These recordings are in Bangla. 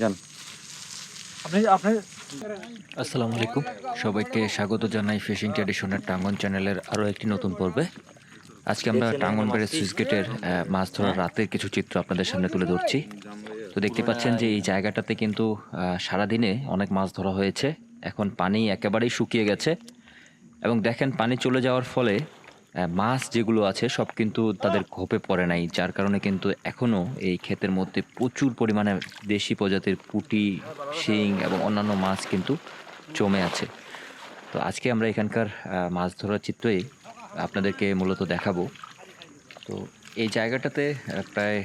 যান আপনি আপনি আসসালামু আলাইকুম। সবাইকে স্বাগত জানাই ফিশিং ট্র্যাডিশনের টাঙ্গন চ্যানেলের আরও একটি নতুন পর্বে। আজকে আমরা টাঙ্গন বেড়ে সুইচ গেটের আহ, মাছ ধরার রাতের কিছু চিত্র আপনাদের সামনে তুলে ধরছি। তো দেখতে পাচ্ছেন যে এই জায়গাটাতে কিন্তু আহ, সারাদিনে অনেক মাছ ধরা হয়েছে। এখন পানি একেবারেই শুকিয়ে গেছে। এবং দেখেন, পানি চলে যাওয়ার ফলে মাছ যেগুলো আছে সব কিন্তু তাদের খোপে পড়ে নাই, যার কারণে কিন্তু এখনও এই ক্ষেতের মধ্যে প্রচুর পরিমাণে দেশি প্রজাতির পুঁটি, শিং এবং অন্যান্য মাছ কিন্তু জমে আছে। তো আজকে আমরা এখানকার মাছ ধরার চিত্রই আপনাদেরকে মূলত দেখাবো। তো এই জায়গাটাতে প্রায়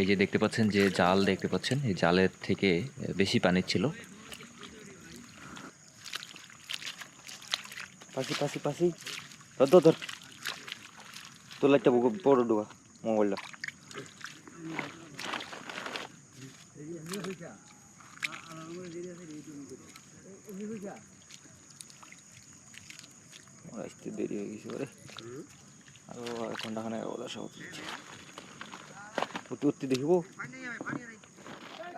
এই যে দেখতে পাচ্ছেন যে জাল দেখতে পাচ্ছেন, এই জালের থেকে বেশি পানি ছিল। পাশি পাশি পাশি। ধর ধর ধর। তোর লাইটটা বড় ডোবা মোবাইলটা। আসতে দেরি হয়ে গেছে ওরে আরও ঘণ্টা খানে ওলা সব উঠতে উঠতে দেখিব।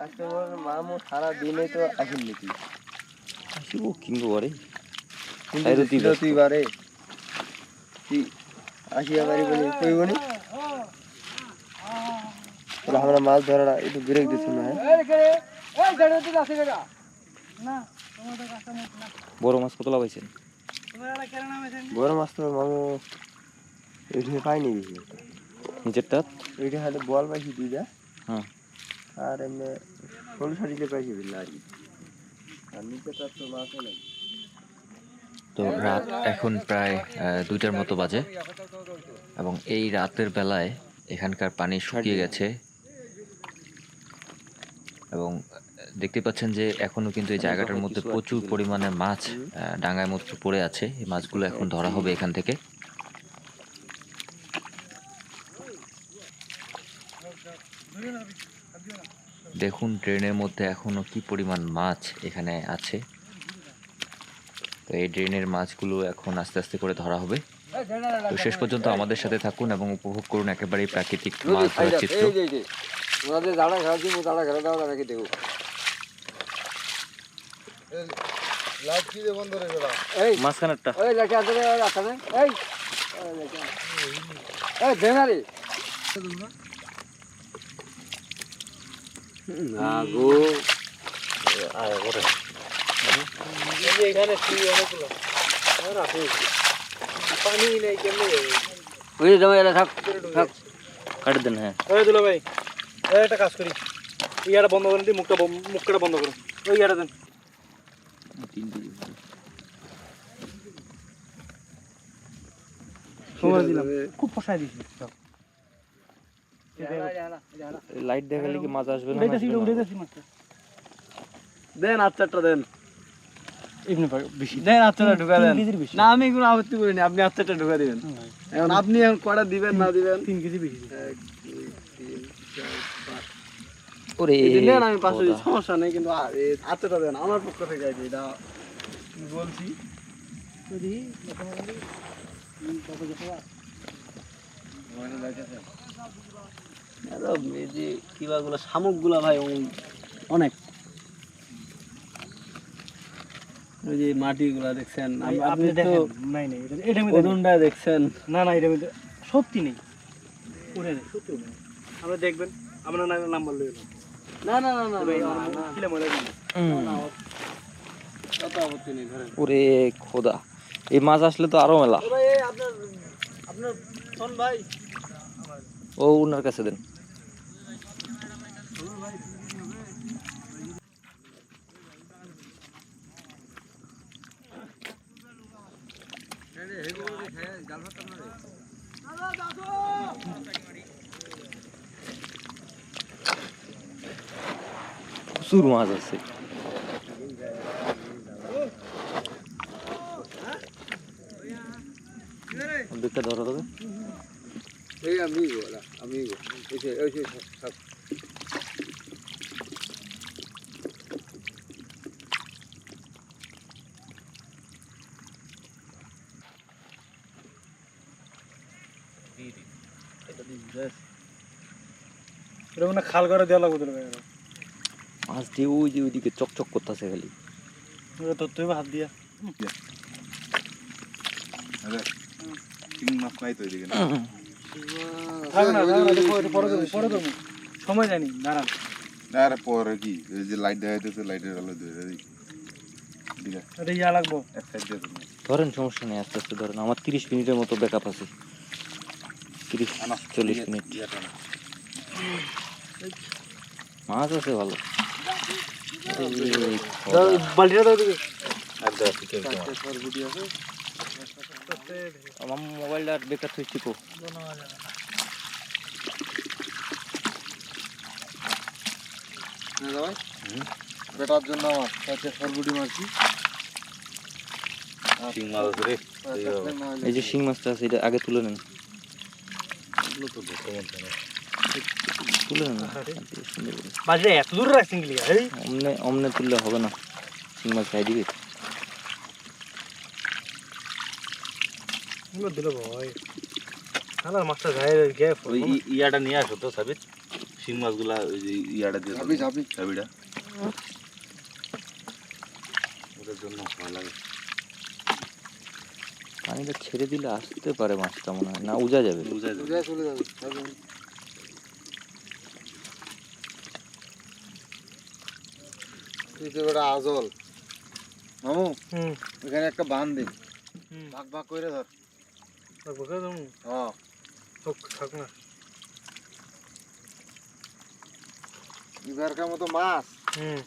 আজকে মামু সারা দিনে তো আসেন নাকি? আসিব কিনবো আরে। এই তো তুই তুই বারে তুই আসিয়া বাড়ি বলি কই বলি তোরা আমরা মাছ ধরা একটু ব্রেক দিছি না হ্যাঁ? বড় মাছ কতলা পাইছেন বড় মাছ তো মামু এইখানে পাইনি বেশি নিচেরটা এইটা হাতে বল পাইছি দুইটা হ্যাঁ আর এমনি ষোলো সারিতে পাইছি বিল্লা আর কি। আর নিচে তার তো মাছও নেই তো রাত এখন প্রায় দুইটার মতো বাজে। এবং এই রাতের বেলায় এখানকার পানি শুকিয়ে গেছে। এবং দেখতে পাচ্ছেন যে এখনও কিন্তু এই জায়গাটার মধ্যে প্রচুর পরিমাণে মাছ ডাঙায় মধ্যে পড়ে আছে। এই মাছগুলো এখন ধরা হবে এখান থেকে। দেখুন ড্রেনের মধ্যে এখনও কি পরিমাণ মাছ এখানে আছে। তো এই ড্রেনের মাছগুলো এখন আস্তে আস্তে করে ধরা হবে। তো শেষ পর্যন্ত আমাদের সাথে থাকুন এবং উপভোগ করুন একেবারেই প্রাকৃতিক মাছ ধরার চিত্র। মাঝখানেরটা। আয় ওরে। এখানে তুই অনেকগুলো পানি নেই কেমনে ওই যে জমা এলা থাক থাক কাট দেন হ্যাঁ ওই দিল ভাই এই একটা কাজ করি ইয়াটা বন্ধ করেন দি মুখটা বন্ধ- মুখটা বন্ধ করুন ওই ইয়াটা দেন সময় দিলাম খুব ফসাই দিছি লাইট দেখালে কি মাছ আসবে উড়াইতেছি উড়াইতেছি মাছটা দেন আচারটা দেন এমনি বেশি। দেন আত্মাটা ঢুকা দেন। কেজির না আমি কোনো আপত্তি করিনি আপনি আত্মাটা ঢুকা দিবেন। এখন আপনি এখন কটা দিবেন না দিবেন? তিন কেজি বেশি। ওরে এই নেন আমি দিই, সমস্যা নেই কিন্তু আত্মাটা দেন আমার পক্ষ থেকে আর এটা বলছি। এতো এই যে কিবাগুলো শামুকগুলা ভাই অনেক। ওই যে মাটিগুলা দেখছেন? আপনি তো নাই নাই এটা এটা মধ্যে নেই। ওজনটা দেখছেন? না না এটা সত্যি নেই। উড়ে নেই সত্যি নেই। আমরা দেখবেন আমরা না নাম্বার লই না না না না ভাই না, না, না, কিলে মরে গেল না, কত আপত্তি নেই ধরেন ওরে খোদা। এই মাছ আসলে তো আরও মেলা। আপনার আপনার ভাই। ও ওনার কাছে দেন। প্রচুর মাছ আছে। দুটা ধরো তবে এই amigo, hola, খাল করে দেওয়া লাগবে তোর মাছ দিয়ে ওই যে ওইদিকে চকচক করতেছে খালি। ওটা ধরতে হবে হাত দিয়া। চিংড়ি মাছ নাই তো এদিকে না। থাক না থাক না, এটা পরে পরে দেবো, পরে দেবো। সময় জানি দাঁড়ান পরে কি? এই যে লাইট লাইটের আলো ধরে দিই ইয়া লাগবো। এক সাইড দিয়ে ধরেন। সমস্যা নেই আস্তে আস্তে ধরেন। আমার তিরিশ মিনিটের মতো ব্যাকআপ আছে। তিরিশ চল্লিশ মিনিট। মাছ আছে ভালো। এই বালতিটা দাও দিকে আমার মোবাইলটা বেকার বেটার জন্য আমার। কাছে সরবুটি মারছি। শিং মাছ আছে রে। এই যে শিং মাছটা আছে এটা আগে তুলে নেন। তুলে নেন বালতিটা এত দূরে রাখছেন কি এই অমনে অমনে তুললে হবে না। শিং মাছ খাই দিবে। এগুলো দিল ভয় শালার মাছটা যায় ওই ইয়াটা নিয়ে আসো তো সাবিত। শিং মাছগুলা ওই যে ইয়াটা দিয়ে ঝাপি ঝাপি চাবিটা ওটার জন্য ভয় লাগে। পানিটা ছেড়ে দিলে আসতে পারে মাছটা মনে হয়। না উজা যাবে। সোজা চলে যাবে তুই আজল। মামু এখানে একটা বান দে ভাগ ভাগ করে ধর। হ্যাঁ থাক না। এবারকার মতো মাছ। হুম।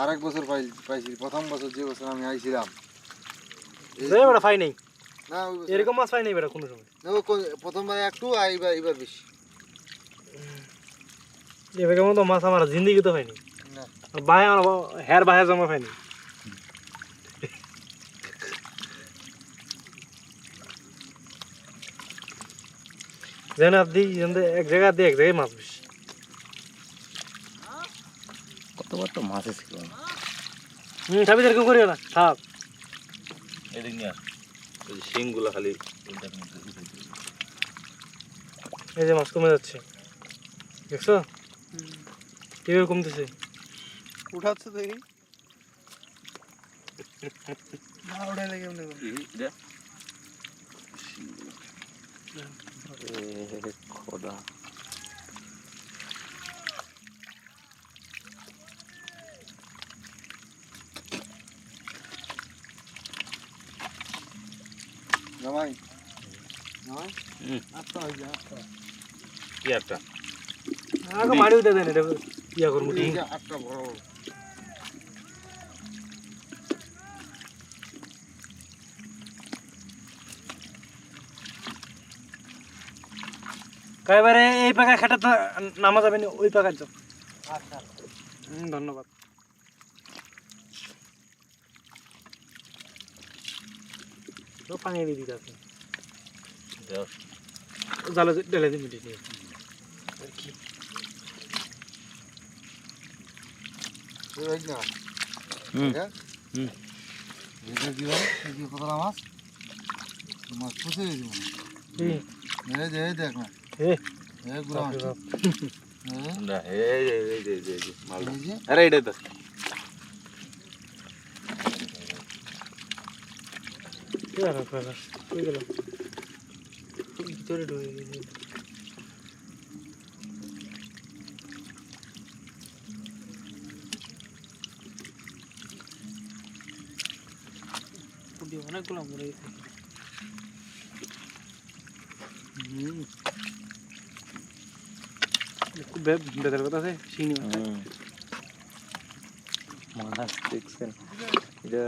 আর এক বছর পাই পাইছি। প্রথম বছর যে বছর আমি আইছিলাম। বেটা ফাই নেই। না এরকম মাছ ফাই নেই বেটা কোনো সময়। প্রথমবার একটু আর এবার এবার বেশি। এবার মতো মাছ আমার জিন্দিগি তো হয়নি বাহে আমার হেয়ার বাহে জমা হয়নি। যেন আপনি যেন এক জায়গা দিয়ে এক জায়গায় মাছ বেশি কতবার তো মাছ ছিল হুম থাকবি এরকম করিও না থাক। এদিক নিয়ে আস। ওই যে শিংগুলা খালি। এই যে মাছ কমে যাচ্ছে। দেখছ? কীভাবে কমতেছে? উঠাচ্ছে দেখি না উঠাইলে কেমনে খোদা। জামাই। জামাই? কি একটা আগে মারি উঠে দেন এটা ইয়া করব আটটা বড়। বড় এই পাকা খাটা তো নামা যাবে না ওই পাকার যাও আচ্ছা। ধন্যবাদ। পানি দিয়ে দিতে আছে। জালে ঢেলে দিন মিটিয়ে আর কি? হুম। হুম। মাছ। মাছ পুষে দেখ না আরে এটাই তো হয়ে ভিতরে ঢুকে গেছে। অনেকগুলো মরে গেছে হুম। বেতার কথা আছে শিঙি মাছ দেখছেন এটা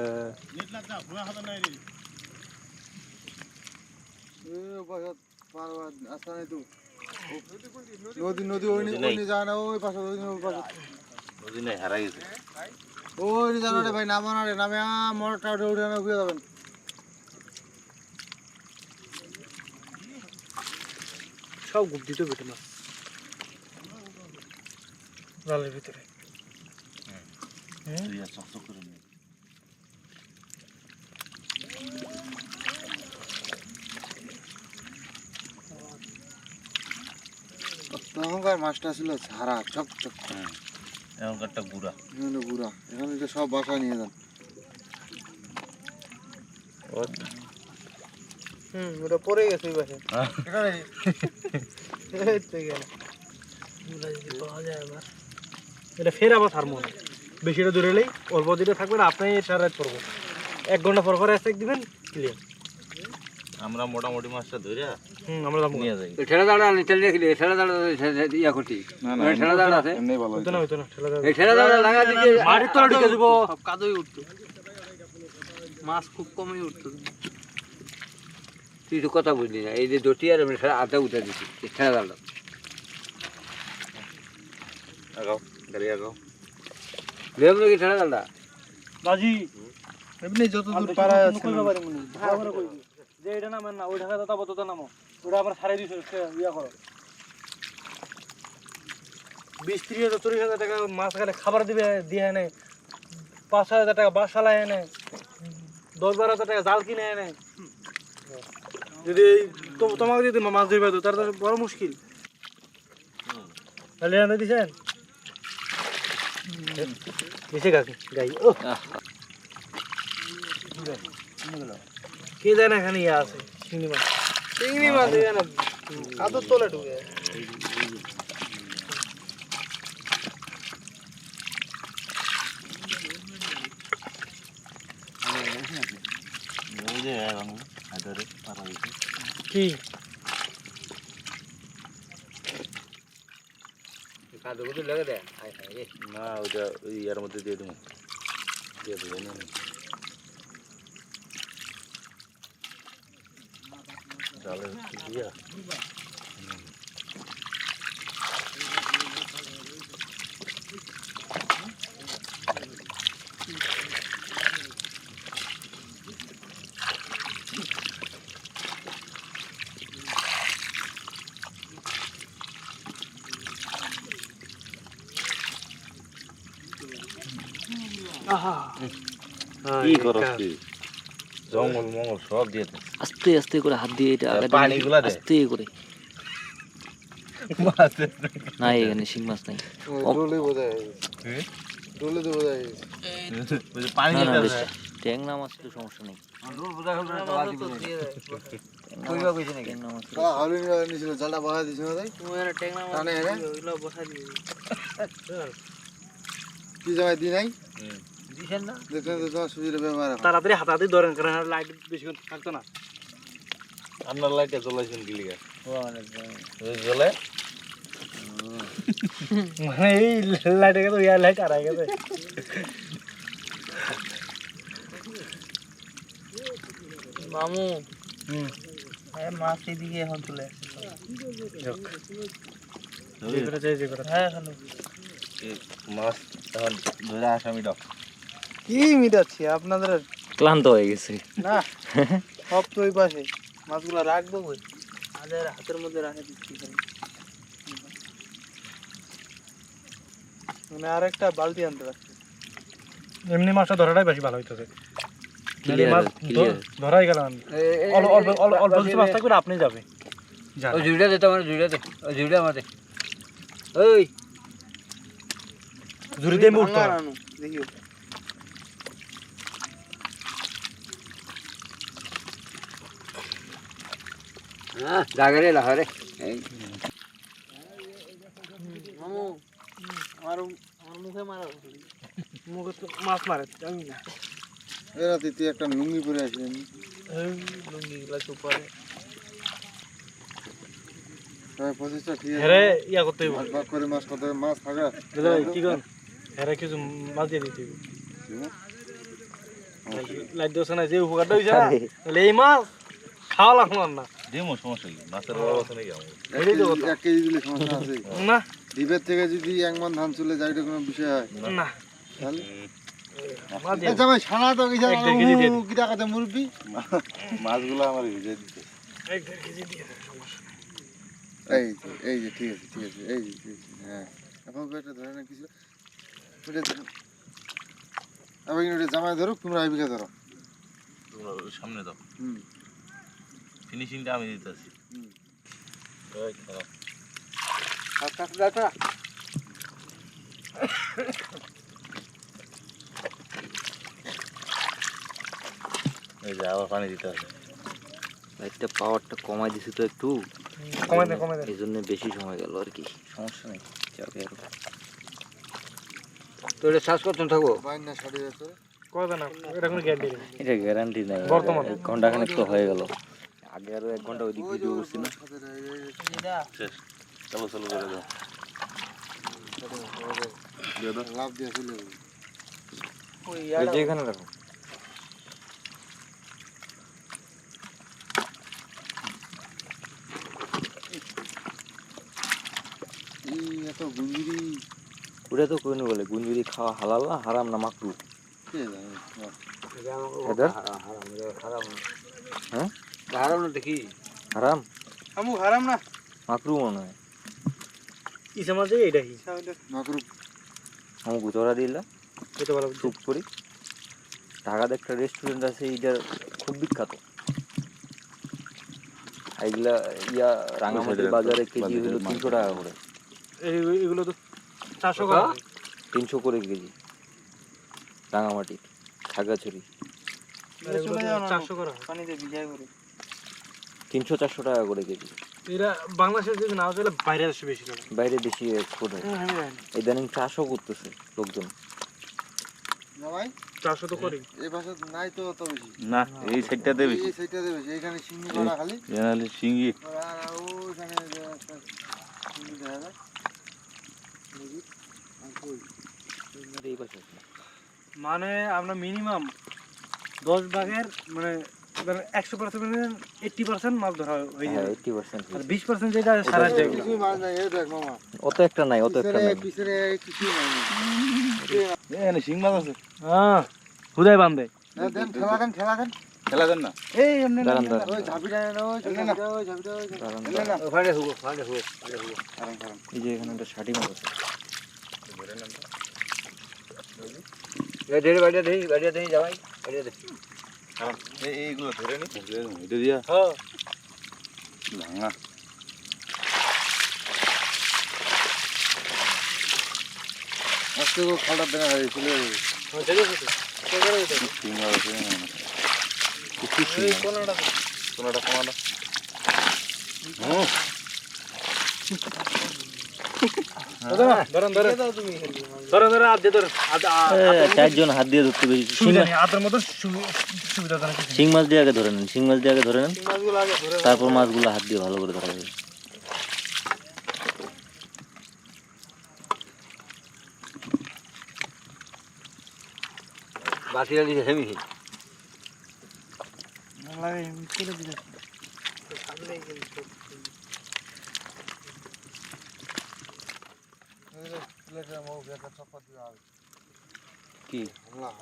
নদী নদী ওই যায় না ওই পাশে ওই ওই পাশে বুঝি নাই হারাই গেছে ওই জানো রে ভাই নামো না রে নামে মোটরটা উঠে উঠে যাবেন সব গুপ দিতে বেটে মাছ জালের ভিতরে। চকচক। তখনকার মাছটা ছিল ঝাড়া চক চক এখনকারটা গুড়া। এখানে বুড়া এখানে তো সব বাসায় নিয়ে যান। হুম ওটা পড়ে গেছে ওই পাশে এখানে এই তো এখানে। এটা ফের আবার থার্মো বেশিটা দূরে এলেই অল্প দিনে থাকবেন আপনি সারা রাত করব। এক ঘণ্টা পর পর এসে দিবেন ক্লিয়ার আমরা মোটামুটি মাছটা ধরে হুম আমরা যাব নিয়ে যাই। ঠেলা দাঁড়া রেখে ঠেলা দাঁড়া ইয়া করছি না না ঠেলা দাঁড়া আছে। এমনি ভালো হইতো না হইতো। না ঠেলা। এই ঠেলা দাঁড়া লাগা দিকে মাটির তলা ঢুকে দিব। সব কাদই উঠতো। মাছ খুব কমই উঠতো। তুই তো কথা বুঝলি না এই যে দটি আর আমি ঠেলা আধা উঠে দিচ্ছি ঠেলা দাঁড়া আগাও গাড়ি লেম নাকি ঠেলা দাঁড়া বাজি এমনি যত দূর পারা কোনো যাচ্ছে কইবা পারি মনে ভালো করে কইবি। যে এটা নামেন না ওই ঢাকা দাতা বততা নামো ওটা আবার সাড়ে দুইশো ইয়া করো বিশ ত্রিশ হাজার চল্লিশ হাজার টাকা মাছ গেলে খাবার দিবে দিয়ে এনে পাঁচ ছয় হাজার টাকা বাস চালায় এনে দশ বারো হাজার টাকা জাল কিনে এনে যদি তোমাকে যদি মাছ ধরবে তো তাহলে তো বড় মুশকিল তাহলে এনে দিছেন দিছে কাকি গাই ও কে জানে এখানে ইয়ে আছে চিংড়ি মাছ চিংড়ি মাছ এখানে কাদর তলে ঢুকে কি কুদু লেগে রে। না ওইটা ওই ইয়ার মধ্যে দিয়ে দেবো। দিয়ে দেবো না। জালের দিয়া জঙ্গল মঙ্গল সব দিয়ে আস্তে আস্তে করে হাত দিয়ে এটা পানিগুলা আস্তে করে। না এখানে শিং মাছ নাই। ট্যাংরা মাছ তো সমস্যা নেই। টানে এনে কি জামাই দি নাই? তাড়াতাড়ি হাতাহাতি ধরেন কারণ লাইট বেশিক্ষণ থাকতো না। আপনার লাইটে জ্বলাইছেন লিগা? জ্বলে? মানে এই লাইটে গেছে ইয়ার লাইট আর গেছে। মামু। হুম। মাছ এদিকে এখন চলে হ্যাঁ মাছ এখন ধরে আসামি ডাক। কি মিটাচ্ছি? আপনাদের ক্লান্ত হয়ে গেছে। না সব তো ওই পাশে। মাছগুলো রাখব কই আমাদের হাতের মধ্যে রাখে দিচ্ছি। মানে আরেকটা বালতি আনতে পারছি। এমনি মাছটা ধরাটাই বেশি ভালো হইতেছে। ধরাই গেল অল্প অল্প কিছু মাছ থাকবে আপনি যাবে। ওই জুড়িটা দে তোমার জুড়িটা দে। ওই জুড়িটা আমাদের। ওই। ঝুড়ি দিয়ে উঠতে দেখিও জাগারে লাহারে মামু আমার আমার মুখে মারা। মুখে তো মাছ মারে আমি না। এরা তুই একটা লুঙ্গি পরে আসলেন লুঙ্গি গুলা ইয়া দিয়ে লাইট দিওছে না যে উপকারটা হইছে না এই মাছ খাওয়া লাগল না। দেমো সমস্যা কি মাছের আছে নাকি আমার। এক কেজি দিলে সমস্যা আছে। না। থেকে যদি এক মন ধান চলে যায় এটা কোনো বিষয় হয়? না। তাহলে? মাছগুলো আমার ভিজে দিতে। এক দেড় কেজি দিয়ে দেন, সমস্যা নেই। এই যে এই যে ঠিক আছে ঠিক আছে এই যে ঠিক আছে হ্যাঁ। এখন একটা ধরে না কিছু ওটা ধরো। আবার ওটা জামাই ধরো তোমরা আইবিকা ধরো। তোমরা সামনে দাও। হুম। ফিনিশিংটা আমি দিতেছি। হুম। ওই খারাপ এই যে আবার পানি দিতে হবে। লাইটটা পাওয়ারটা কমাই দিছি তো একটু। কমাই দে কমাই দে। এই জন্য বেশি সময় গেল আর কি। সমস্যা নেই। যাবে আর তো এটা শ্বাস করতেন থাকব বাইনা সাড়ে আছে। কয় না এটা কোনো গ্যারান্টি নেই। এটা গ্যারান্টি নাই। বর্তমানে। ঘণ্টা খানিক তো হয়ে গেল। আগে আরও এক ঘণ্টা ওইদিক ভিডিও করছি না। শেষ। চলো চলো করে দাও। লাভ দিয়ে চলে যাবে। এই যে এখানে রাখো এই এত গুঞ্জিরি। ওটা তো কোন বলে গুঞ্জুরি খাওয়া হালাল না হারাম না মাকরু এদের? হারাম না দেখি। হারাম? আমু হারাম না। মাকরু মনে হয়। ইসে মাঝে এইটা কি? মাকরু আমি গুতরা দিলাম হতে পারো স্যুপ করি। ঢাকাতে একটা রেস্টুরেন্ট আছে এইটার খুব বিখ্যাত। এইগুলা ইয়া রাঙামাটির বাজারে কেজি হলো তিনশো টাকা করে। এই- এগুলো তো চারশো করা হয়। তিনশো করে কেজি। রাঙামাটি খাগড়াছড়ি। চারশো করা। পানিতে ভিজাই করে। তিনশো চারশো টাকা করে কেজি। এরা বাংলাদেশে যদি না হলে বাইরে আসে বেশি করে। বাইরে বেশি এক্সপোর্ট হয়। ইদানিং চাষও করতেছে লোকজন। ভাই চারশো তো করি। এই পাশে নাই তো অত বেশি। না এই সাইডটাতে বেশি। এই সাইডটাতে বেশি এখানে সিঙ্গি করা খালি। জেনারেলি শিঙ্গি আর ওইখানে যে দেখা যায়। নদীর। আর কই? এই পাশে আছে। মানে আমরা মিনিমাম দশ ভাগের মানে একশো পার্সেন্ট এইটটি পার্সেন্ট মাছ ধরা হয়ে এইটটি পার্সেন্ট আর বিশ পার্সেন্ট যেটা সারা যায় নাই এই দেখ মামা। অত একটা নাই অত একটা নাই। পিছনে কিছুই নাই। এখানে শিং মাছ আছে। হ্যাঁ হুদাই বান্ধে। দেন ঠেলা দেন ঠেলা দেন। খেলা দেন না? এই এমনি দাঁড়ান ওই ঝাঁপিটা এনে ওই ঝাঁপিটা ওই ঝাঁপিটা ওই দাঁড়ান না। ফাড়ে হুবো ফাড়ে হুবো ফাড়ে হুবো কারণ কারণ এই যে এখানে একটা ষাটি মাছ আছে। এই ধরে বাড়িয়া দেই বাড়িয়া দেই যাবাই বাড়িয়া দেই। এইগুলো ধরে নি। এটা দিয়া। হ্যাঁ। ভাঙা। আজকে ও খাটার দেনা হয়ে আছে কোনটা। কোনটা ধরেন ধরেন ধরেন ধরেন আধে ধরেন আধে এ, চারজন হাত দিয়ে ধরতে বেশি শিং মাছ দিয়ে আগে ধরে নেন শিং মাছ দিয়ে আগে ধরে নেন। তারপর মাছগুলো হাত দিয়ে ভালো করে ধরা যাবে। বাসিয়া দিছে হেমি কি?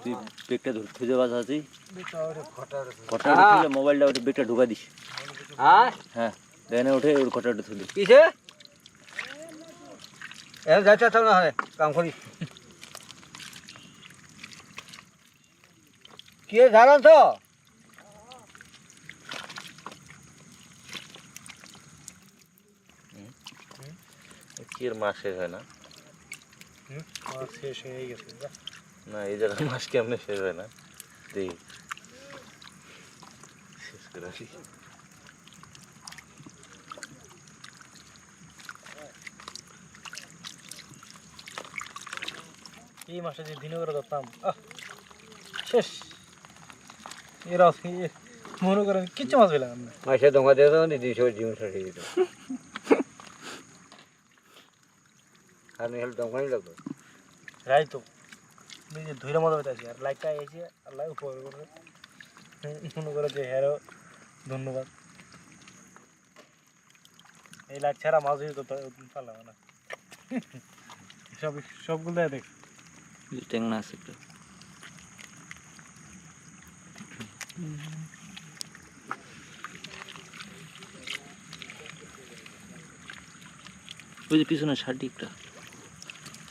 তুই বেগটা ধরে খুঁজে বাজা আছিস ঘটা উঠে মোবাইলটা ওটা বেগটা ঢুকা দিস। হ্যাঁ? হ্যাঁ দেনে উঠে ওর ঘটাটা তুলি। কিসে? এ যাচ্ছে তো না কাম করি। কে জানান তো? শেষ হয় না? মাছ শেষ হয়ে গেছে না এই জায়গায় মাছ কেমনে শেষ হয় না? দেখি শেষ করে আসি। এই মাসে যে দিনে করে ধরতাম শেষ। এরা মনে করেন কিচ্ছু মাছ পেলাম না। মাসে দোঙ্গা দিয়ে তো দিদিস জীবন শেষ হয়ে রাই তো। নিজে ধৈর্য মতো পেতে আর লাইকটা এসে আল্লাহ উপকার করবে। মনে করে যে হ্যারো ধন্যবাদ। এই লাইট ছাড়া মাছ তো পারলাম না। সব সবগুলো দেখ। ট্যাংনা আছে একটা। ওই যে পিছনে ষাটিকটা হ্যাঁ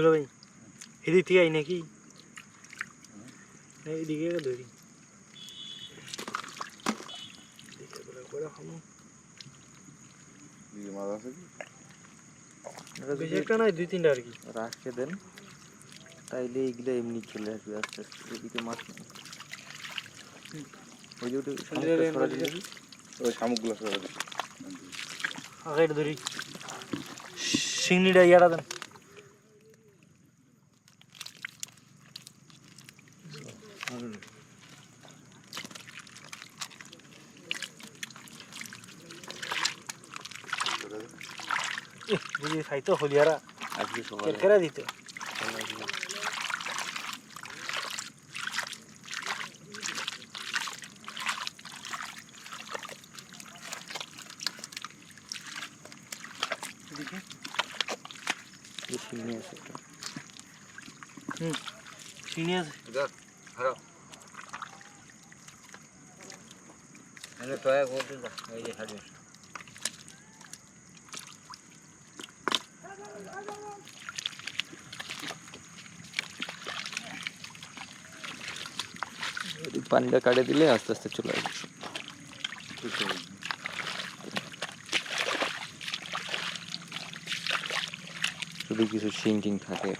দুলো ভাই। এদিক থেকে আই নাকি? ধরি। এদিকে বেশি একটা নয় দুই তিনটা আর কি। রাখতে দেন। তাইলে এইগুলো এমনি চলে আসবে আস্তে আস্তে। এদিকে মাছ নেই। ওই যে ওটা শামুকগুলো আগে ধরি। শিংনিটা ইয়াটা দেন। ইহ, বুঝি খাইতো হলিয়ারা আজকে সকালে কেরকেরা দিত এই শিঙি আছে একটা। চিনি আছে এনে টয়া করতে যা এই যে হাজির এই পানিটা কাটে দিলে আস্তে আস্তে চলে আসবে। শুধু কিছু টিং থাকে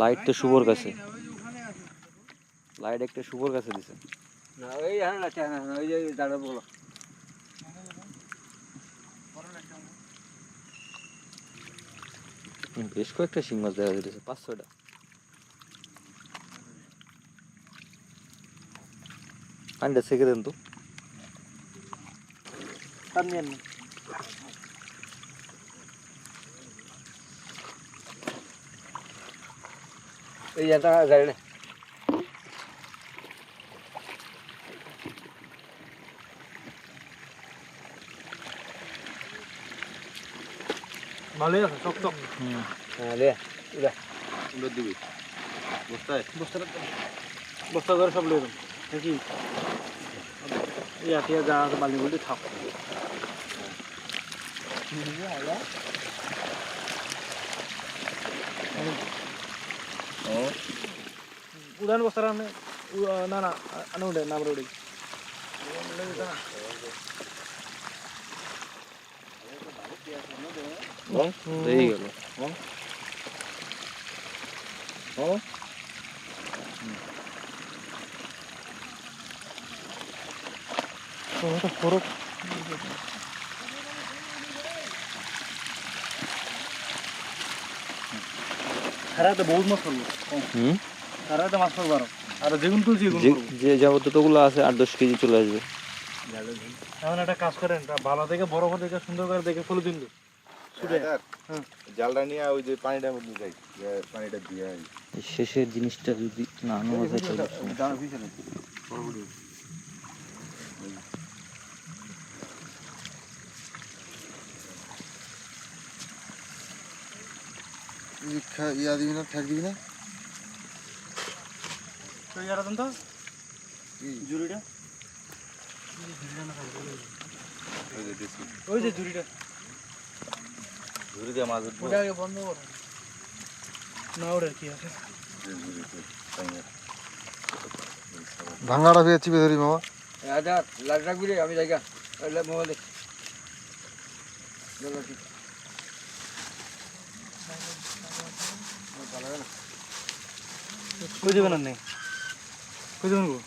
লাইট তো শুভর কাছে। লাইট একটা শুভর কাছে দিছে। না ওই হ্যাঁ না না ওই যে দাঁড়া বলো। বেশ কয়েকটা শিং মাছ দেখা যাচ্ছে পাঁচ ছয়টা। আন্ডা সেকে দেন তো। নিয়ে না। มาเลยสกตกมาเลยอุดะอุดดูบิบุษตาบุษตาบุษตาก็รับเลยตรงที่อยากที่จะจะมาเลยบุษตามีอะไรอ่ะโอ้อุดานบุษตาเนี่ยนานาอันนู้นเด่นนาบรูดี গেল খারাতে বহুত মাছ পড়ল হুম খারাতে মাছ পড়ব আর যেগুন তুলছি এগুন যে যাবতীয়গুলো আছে আট দশ কেজি চলে আসবে। এখন একটা কাজ করেন ভালো থেকে বড় করে দেখে সুন্দর করে দেখে ফুল দিন। জালটা নিয়ে ওই যে পানিটার মধ্যে যাই পানিটা দিয়ে আই। শেষের জিনিসটা যদি না নেওয়া যায় তাহলে দাঁড়া পিছনে ইয়া দিবি না ঠেক দিবি না? তো ইয়ারা তো। জুড়িটা। ওই যে জুড়িটা। ঝুড়ি দিয়ে মাছ উঠবো। ওটা আগে বন্ধ করো। না ওটা কি আছে। ভাঙাটা ফিরে চিপে ধরি মামা। আচ্ছা লাইট রাখবি রে আমি জায়গা। মোবাইল। কই দেবেন নেই কই দেবেন গো?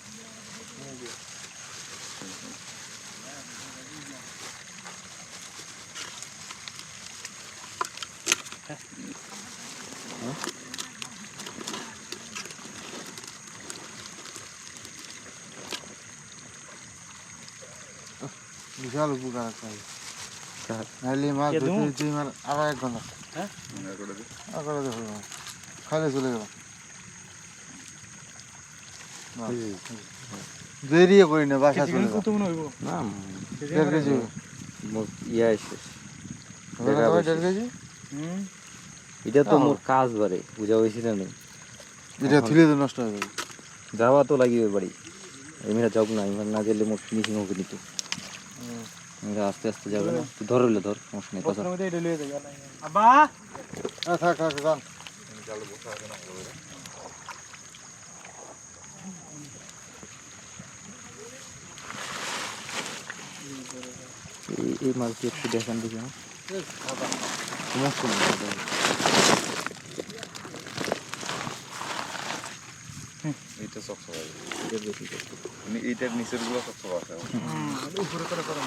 বিশাল উপকার আছে কার? নাইলে মাছ কে ধরতে দেবো? ধরতে আমার আড়াই এক ঘণ্টা। খাইলে চলে গেল। দেরি করি না বাসা চলে কত মনে হইব? না দেড় কেজি ইয়া দেড় হুম? এটা তো মোর কাজ বারে বুঝা হয়েছি না নেই? এটা থুলে তো নষ্ট হয়ে যাবে। যাওয়া তো লাগিবে বাড়ি। এমনি যাব না এমনি না গেলে মোর ফিনিশিং হবে নিতে আস্তে আস্তে যাবে না? তুই ধর হইলে ধর সমস্যা নেই কথা। আব্বা! হ্যাঁ থাক থাক যান। এই- এই মাছ দিয়ে একটু দেখান দেখি আমার সমস্যা নেই এইটা চকচকা মানে এইটার নিচেরগুলো চকচকা আছে উপরে করে করে।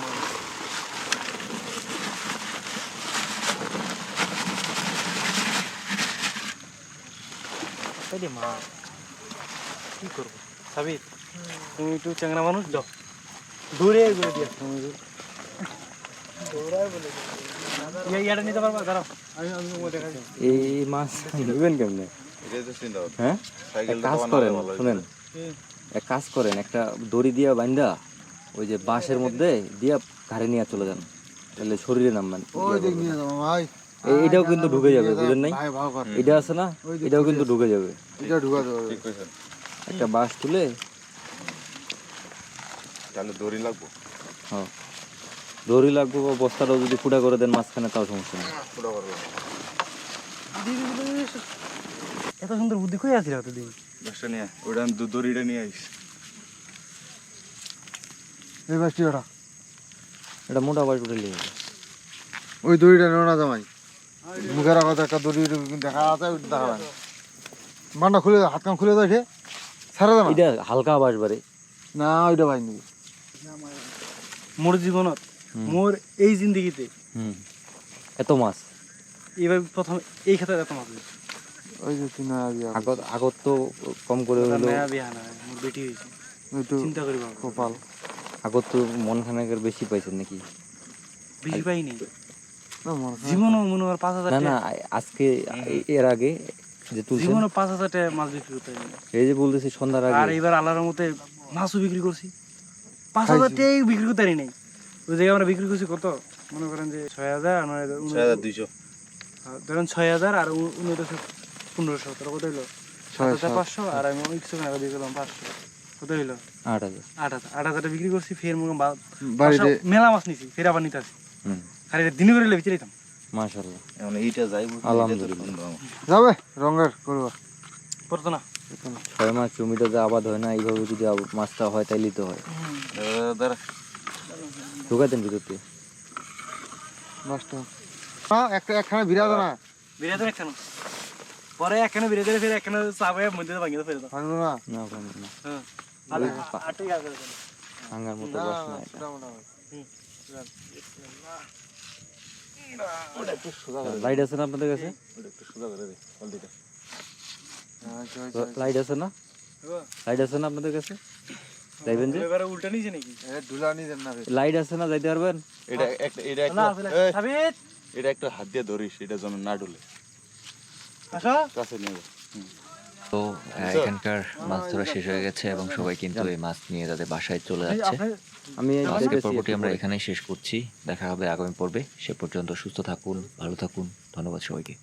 তাইলে মা কি করব? সাবিত তুমি একটু চ্যাংরা মানুষ যাও। দূরে ঘুরে দিয়ে। এই মাছ নেবেন কেমনে? হ্যাঁ? এক কাজ করেন শুনেন। এক কাজ করেন একটা দড়ি দিয়া বাইন্দা ওই যে বাঁশের মধ্যে দিয়া ঘাড়ে নিয়ে চলে যান। তাহলে শরীরে নামবেন। ওই দিক নিয়ে যাব ভাই। এই- এটাও কিন্তু ঢুকে যাবে বুঝেন নাই? এটা আছে না? এটাও কিন্তু ঢুকে যাবে। এটা ঢুকা দেবো একটা বাঁশ তুলে তাহলে দড়ি লাগবো? হ্যাঁ। দড়ি লাগবে বা বস্তাটাও যদি ফুটা করে দেন মাঝখানে তাও সমস্যা নেই। পুরো করব এত সুন্দর বুদ্ধি কই আছিল এতদিন? দশটা নিয়ে ওইটা দু- দড়িটা নিয়ে আইস। এই বাসটি ওটা? এটা মোটা বাড়ি উঠে নিয়ে যাবে ওই দড়িটা নেও না জামাই। মুখের আগত একটা দড়ি দেখা আছে ওইটা দেখা যায় না। বান্ডা খুলে হাত কান খুলে দেয় ছাড়া দাও এটা হালকা বাঁশ বাড়ে। না ওইটা ভাই নিবি। মোর জীবনত মোর এই জিন্দগিতে হুম। এত মাছ। এবার প্রথম এই ক্ষেত্রে এত মাছ হয়েছে। ওই যে তুই না দিয়া আগত আগত তো কম করে তার নয়া বিয়া না মোর বেটি হয়েছে ওইটু চিন্তা করি বাবা কপাল। আগত তো মন খানাকের বেশি পাইছেন নাকি? বেশি পাইনি না মনে হয়। জীবনও মনে হয় পাঁচ হাজার না না আজকে এর আগে যে তুলছেন জীবনও পাঁচ হাজার টাকা মাছ বিক্রি করতে এই যে বলতেছি সন্ধ্যার আর আগে এবার আল্লাহর মতে মাছও বিক্রি করছি পাঁচ হাজার টাকাই বিক্রি করতে পারি নাই। ওই জায়গায় আমরা বিক্রি করছি কত? মনে করেন যে ছয় হাজার আর নয় হাজার, ছয় হাজার দুইশো। আর ধরেন ছয় হাজার আর উ- উনদশ পনেরোশো তোর কত হইল? সাত হাজার পাঁচশো? আর আমি কিছু টাকা দিয়ে গেলাম পাঁচশো। কত হইল? আট হাজার। আট হাজার। আট হাজারটা বিক্রি করছি ফের বাড়িতে মেলা মাছ নিছি ফের আবার নিতে আসি। এটা দিনে করে বেঁচে নিতাম মাশাল্লাহ এখন এইটা যাইব আলহামদুলিল্লাহ। যাবে রঙের করব। পড়তো না? ছয় মাস জমিটা যে আবাদ হয় না এইভাবে যদি মাছটা হয় তাইলেই তো হয়। দাঁড়া। ঢুকাই দেন না একটা একখানে বিরাজ না। বিরিয়ানি একখানো পরে একখানে বিরিয়ানি ফের একখানে চাপে মধ্যে ভাঙিয়ে ফেলে দাও পারব না? না ওখানে না। হ্যাঁ আর আর ঠিক আছে ভাঙার মতো না, না এটা। লাইট আছে না আপনাদের কাছে? একটু সোজা করে দে হলদিটা। লাইট আছে না? লাইট আছে না আপনাদের কাছে? যাইবেন যে। এবারে উল্টা নিয়েছে নাকি? এ, ধুলানি না লাইট আছে না যাইতে পারবেন? এটা একটা এটা একটা এটা একটা হাত দিয়ে ধরিস এটা যেন না ডুলে তো এখানকার মাছ ধরা শেষ হয়ে গেছে এবং সবাই কিন্তু এই মাছ নিয়ে তাদের বাসায় চলে যাচ্ছে। আমি আজকে পর্বটি আমরা এখানে এখানেই শেষ করছি। দেখা হবে আগামী পর্বে। সে পর্যন্ত সুস্থ থাকুন ভালো থাকুন। ধন্যবাদ সবাইকে।